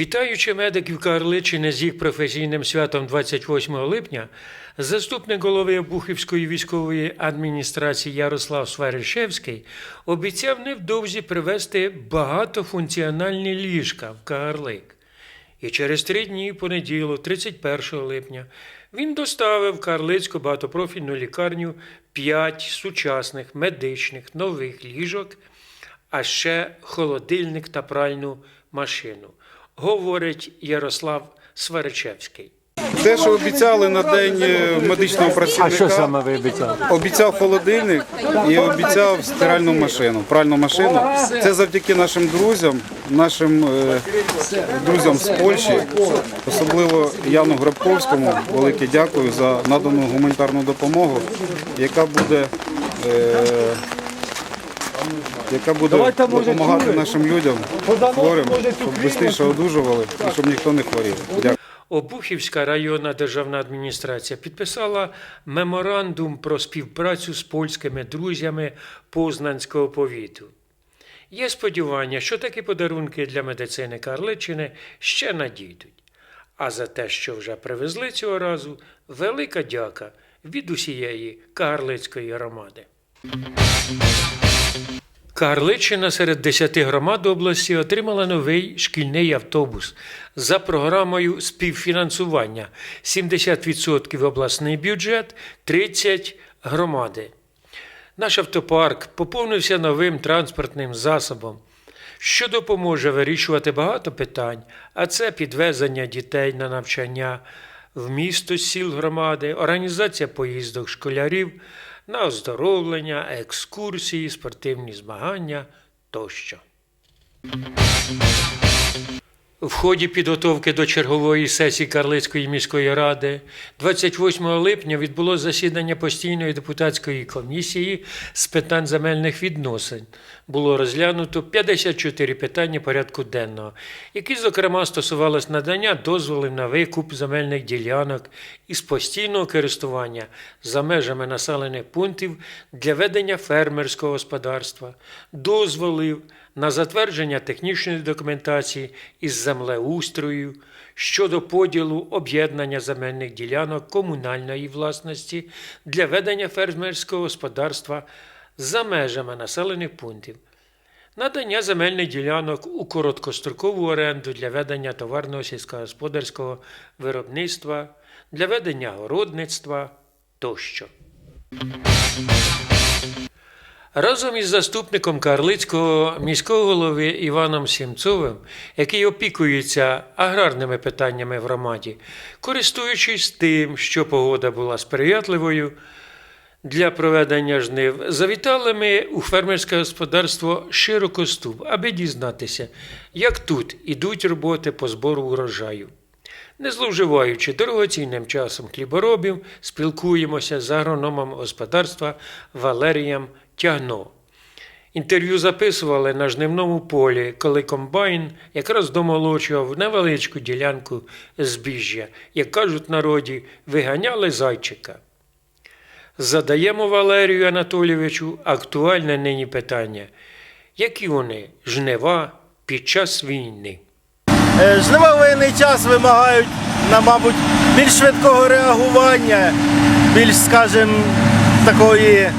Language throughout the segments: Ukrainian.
Вітаючи медиків Карличини з їх професійним святом 28 липня, заступник голови Обухівської військової адміністрації Ярослав Сваришевський обіцяв невдовзі привезти багатофункціональні ліжка в Кагарлик. І через три дні, понеділок, 31 липня, він доставив в Карлицьку багатопрофільну лікарню п'ять сучасних медичних нових ліжок, а ще холодильник та пральну машину, говорить Ярослав Сваричевський. Те, що обіцяли на день е, медичного А працівника, що саме ви обіцяли? обіцяв холодильник і обіцяв стиральну машину, пральну машину. Це завдяки нашим друзям, нашим е, друзям з Польщі, особливо Яну Грабковському. Велике дякую за надану гуманітарну допомогу, яка буде. е, яка буде допомагати нашим людям хворим, щоб швидше одужували і щоб ніхто не хворів. Дякую. Обухівська районна державна адміністрація підписала меморандум про співпрацю з польськими друзями Познанського повіту. Є сподівання, що такі подарунки для медицини Карличини ще надійдуть. А за те, що вже привезли цього разу, велика дяка від усієї Карлицької громади. Карличина серед 10 громад області отримала новий шкільний автобус за програмою співфінансування 70% обласний бюджет, 30 громади. Наш автопарк поповнився новим транспортним засобом, що допоможе вирішувати багато питань, а це підвезення дітей на навчання в місто сіл громади, організація поїздок школярів на оздоровлення, екскурсії, спортивні змагання тощо. В ході підготовки до чергової сесії Карлицької міської ради 28 липня відбулося засідання постійної депутатської комісії з питань земельних відносин. Було розглянуто 54 питання порядку денного, які, зокрема, стосувалися надання дозволів на викуп земельних ділянок із постійного користування за межами населених пунктів для ведення фермерського господарства, дозволів на затвердження технічної документації із землеустрою щодо поділу об'єднання земельних ділянок комунальної власності для ведення фермерського господарства за межами населених пунктів, надання земельних ділянок у короткострокову оренду для ведення товарного сільськогосподарського виробництва, для ведення городництва тощо. Разом із заступником Карлицького міського голови Іваном Сімцовим, який опікується аграрними питаннями в громаді, користуючись тим, що погода була сприятливою для проведення жнив, завітали ми у фермерське господарство Широкоступ, аби дізнатися, як тут ідуть роботи по збору урожаю. Не зловживаючи дорогоцінним часом хліборобів, спілкуємося з агрономом господарства Валерієм Тягно. Інтерв'ю записували на жнивному полі, коли комбайн якраз домолочував невеличку ділянку збіжжя, як кажуть народі, виганяли зайчика. Задаємо Валерію Анатолійовичу актуальне нині питання: які вони жнива під час війни? Е, Жнива воєнний час вимагають, мабуть, більш швидкого реагування, більш, скажімо, такої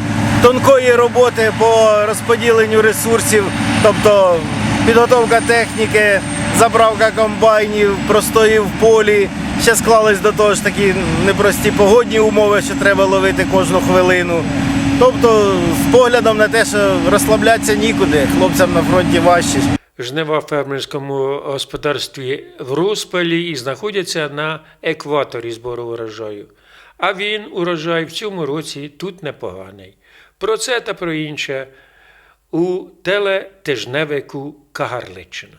тонкої роботи по розподіленню ресурсів, тобто підготовка техніки, заправка комбайнів, простої в полі. Ще склались до того ж такі непрості погодні умови, що треба ловити кожну хвилину. Тобто, з поглядом на те, що розслаблятися нікуди, хлопцям на фронті важче. Жнива в фермерському господарстві в розпалі і знаходяться на екваторі збору урожаю. А він, урожай, в цьому році тут непоганий. Про це та про інше у телетижневику Кагарличина.